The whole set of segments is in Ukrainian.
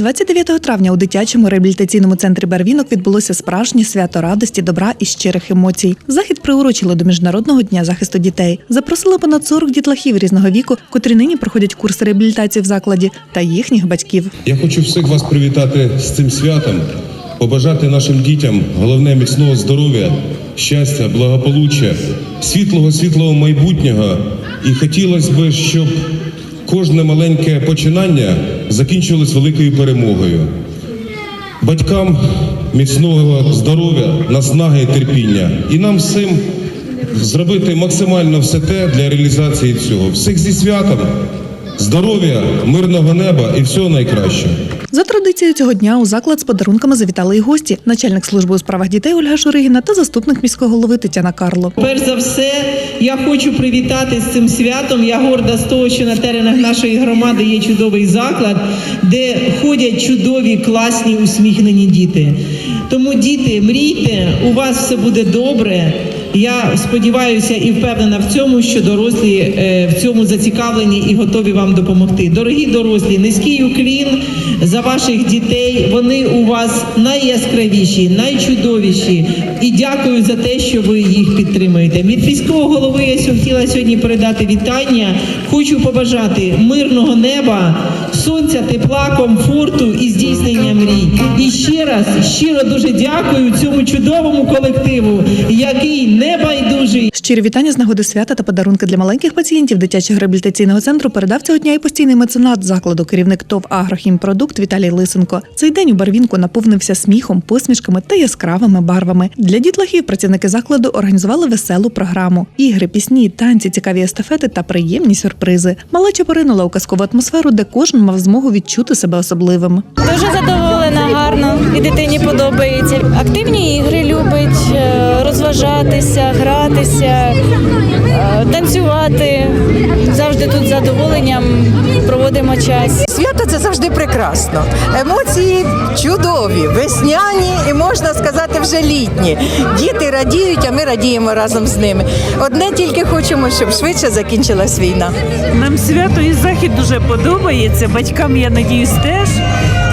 29 травня у дитячому реабілітаційному центрі Барвінок відбулося справжнє свято радості, добра і щирих емоцій. Захід приурочили до міжнародного дня захисту дітей. Запросили понад 40 дітлахів різного віку, котрі нині проходять курс реабілітації в закладі, та їхніх батьків. Я хочу всіх вас привітати з цим святом, побажати нашим дітям головне міцного здоров'я, щастя, благополуччя, світлого світлого майбутнього. І хотілося б, щоб кожне маленьке починання закінчилось великою перемогою. Батькам міцного здоров'я, наснаги і терпіння. І нам всім зробити максимально все те для реалізації цього. Всіх зі святом, здоров'я, мирного неба і всього найкращого. Традицією цього дня у заклад з подарунками завітали і гості, начальник служби у справах дітей Ольга Шуригіна та заступник міського голови Тетяна Карло. Перш за все, я хочу привітати з цим святом. Я горда з того, що на теренах нашої громади є чудовий заклад, де ходять чудові, класні, усміхнені діти. Тому, діти, мрійте, у вас все буде добре. Я сподіваюся і впевнена в цьому, що дорослі е, в цьому зацікавлені і готові вам допомогти. Дорогі дорослі, низький уклін за ваших дітей. Вони у вас найяскравіші, найчудовіші. І дякую за те, що ви їх підтримуєте. Від міського голови я хотіла сьогодні передати вітання. Хочу побажати мирного неба, сонця, тепла, комфорту і здійснення мрій. І ще раз щиро дуже дякую цьому чудовому колективу, який небайдужий. Щирі вітання з нагоди свята та подарунки для маленьких пацієнтів дитячого реабілітаційного центру передав цього дня і постійний меценат закладу, керівник ТОВ «Агрохімпродукт» Віталій Лисенко. Цей день у Барвінку наповнився сміхом, посмішками та яскравими барвами. Для дітлахів працівники закладу організували веселу програму: ігри, пісні, танці, цікаві естафети та приємні сюрпризи. Малеча поринула у казкову атмосферу, де кожен мав змогу відчути себе особливим. Дуже задоволена, гарно і дитині подобається. Гратися, е, танцювати. Завжди тут з задоволенням проводимо час. Свято це завжди прекрасно. Емоції чудові, весняні і можна сказати вже літні. Діти радіють, а ми радіємо разом з ними. Одне тільки хочемо, щоб швидше закінчилась війна. Нам свято і захід дуже подобається. Батькам, я надіюсь, теж.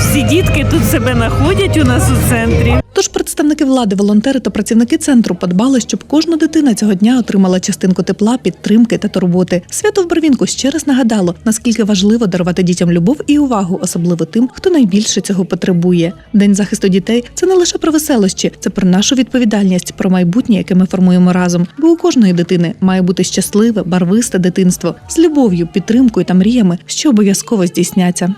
Всі дітки тут себе знаходять у нас у центрі. Тож представники влади, волонтери та працівники центру подбали, щоб кожна дитина цього дня отримала частинку тепла, підтримки та турботи. Свято в Барвінку ще раз нагадало, наскільки важливо дарувати дітям любов і увагу, особливо тим, хто найбільше цього потребує. День захисту дітей це не лише про веселощі, це про нашу відповідальність, про майбутнє, яке ми формуємо разом. Бо у кожної дитини має бути щасливе, барвисте дитинство з любов'ю, підтримкою та мріями, що обов'язково здійсняться.